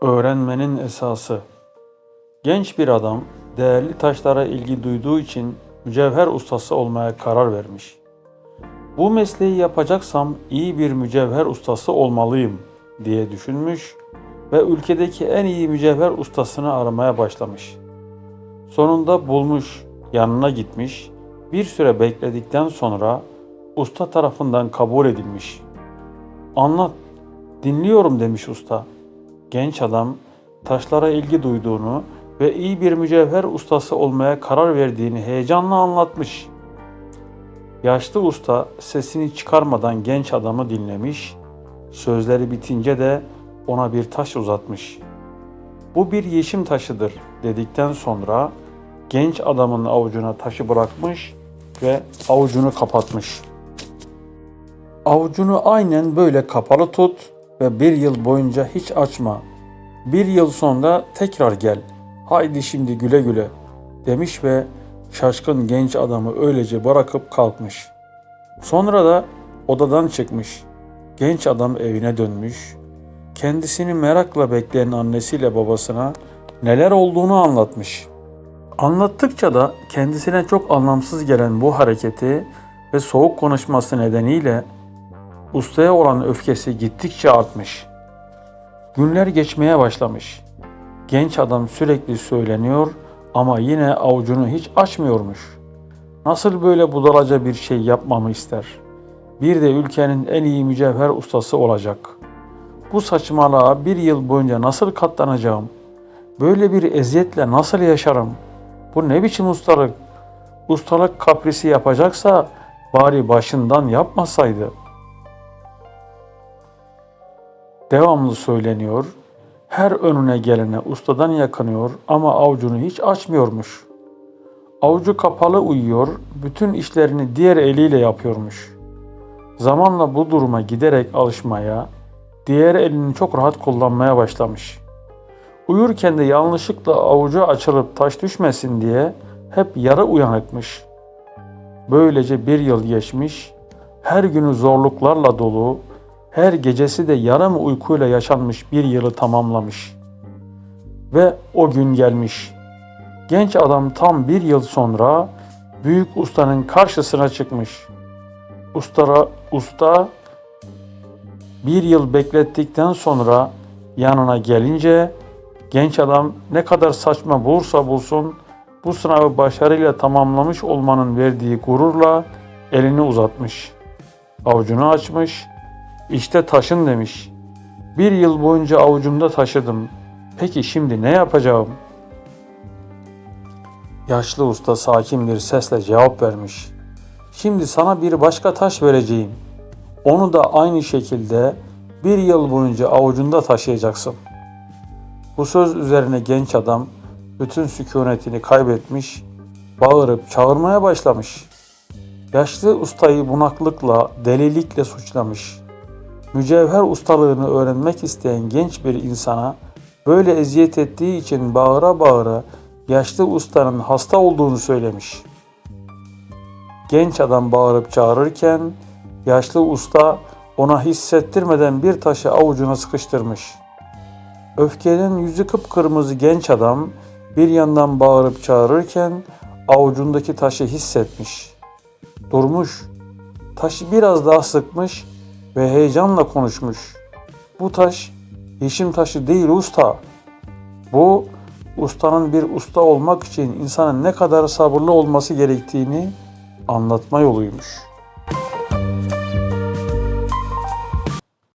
Öğrenmenin esası. Genç bir adam değerli taşlara ilgi duyduğu için mücevher ustası olmaya karar vermiş. Bu mesleği yapacaksam iyi bir mücevher ustası olmalıyım diye düşünmüş ve ülkedeki en iyi mücevher ustasını aramaya başlamış. Sonunda bulmuş, yanına gitmiş, bir süre bekledikten sonra usta tarafından kabul edilmiş. Anlat, dinliyorum demiş usta. Genç adam taşlara ilgi duyduğunu ve iyi bir mücevher ustası olmaya karar verdiğini heyecanla anlatmış. Yaşlı usta sesini çıkarmadan genç adamı dinlemiş, sözleri bitince de ona bir taş uzatmış. Bu bir yeşim taşıdır dedikten sonra genç adamın avucuna taşı bırakmış ve avucunu kapatmış. Avucunu aynen böyle kapalı tut ve bir yıl boyunca hiç açma. Bir yıl sonra tekrar gel. Haydi şimdi güle güle demiş ve şaşkın genç adamı öylece bırakıp kalkmış. Sonra da odadan çıkmış. Genç adam evine dönmüş. Kendisini merakla bekleyen annesiyle babasına neler olduğunu anlatmış. Anlattıkça da kendisine çok anlamsız gelen bu hareketi ve soğuk konuşması nedeniyle ustaya olan öfkesi gittikçe artmış. Günler geçmeye başlamış. Genç adam sürekli söyleniyor ama yine avucunu hiç açmıyormuş. Nasıl böyle budalaca bir şey yapmamı ister? Bir de ülkenin en iyi mücevher ustası olacak. Bu saçmalığa bir yıl boyunca nasıl katlanacağım? Böyle bir eziyetle nasıl yaşarım? Bu ne biçim ustalık? Ustalık kaprisi yapacaksa bari başından yapmasaydı.'' Devamlı söyleniyor. Her önüne gelene ustadan yakınıyor ama avucunu hiç açmıyormuş. Avucu kapalı uyuyor, bütün işlerini diğer eliyle yapıyormuş. Zamanla bu duruma giderek alışmaya, diğer elini çok rahat kullanmaya başlamış. Uyurken de yanlışlıkla avucu açılıp taş düşmesin diye hep yarı uyanıkmış. Böylece bir yıl geçmiş, her günü zorluklarla dolu, her gecesi de yarım uykuyla yaşanmış bir yılı tamamlamış. Ve o gün gelmiş. Genç adam tam bir yıl sonra büyük ustanın karşısına çıkmış. Ustara, usta bir yıl beklettikten sonra yanına gelince genç adam ne kadar saçma bulursa bulsun bu sınavı başarıyla tamamlamış olmanın verdiği gururla elini uzatmış. Avucunu açmış işte taşın demiş. Bir yıl boyunca avucumda taşıdım. Peki şimdi ne yapacağım? Yaşlı usta sakin bir sesle cevap vermiş. Şimdi sana bir başka taş vereceğim. Onu da aynı şekilde bir yıl boyunca avucunda taşıyacaksın. Bu söz üzerine genç adam bütün sükunetini kaybetmiş, bağırıp çağırmaya başlamış. Yaşlı ustayı bunaklıkla, delilikle suçlamış mücevher ustalığını öğrenmek isteyen genç bir insana böyle eziyet ettiği için bağıra bağıra yaşlı ustanın hasta olduğunu söylemiş. Genç adam bağırıp çağırırken yaşlı usta ona hissettirmeden bir taşı avucuna sıkıştırmış. Öfkeden yüzü kıpkırmızı genç adam bir yandan bağırıp çağırırken avucundaki taşı hissetmiş. Durmuş, taşı biraz daha sıkmış ve heyecanla konuşmuş. Bu taş yeşim taşı değil usta. Bu ustanın bir usta olmak için insanın ne kadar sabırlı olması gerektiğini anlatma yoluymuş.''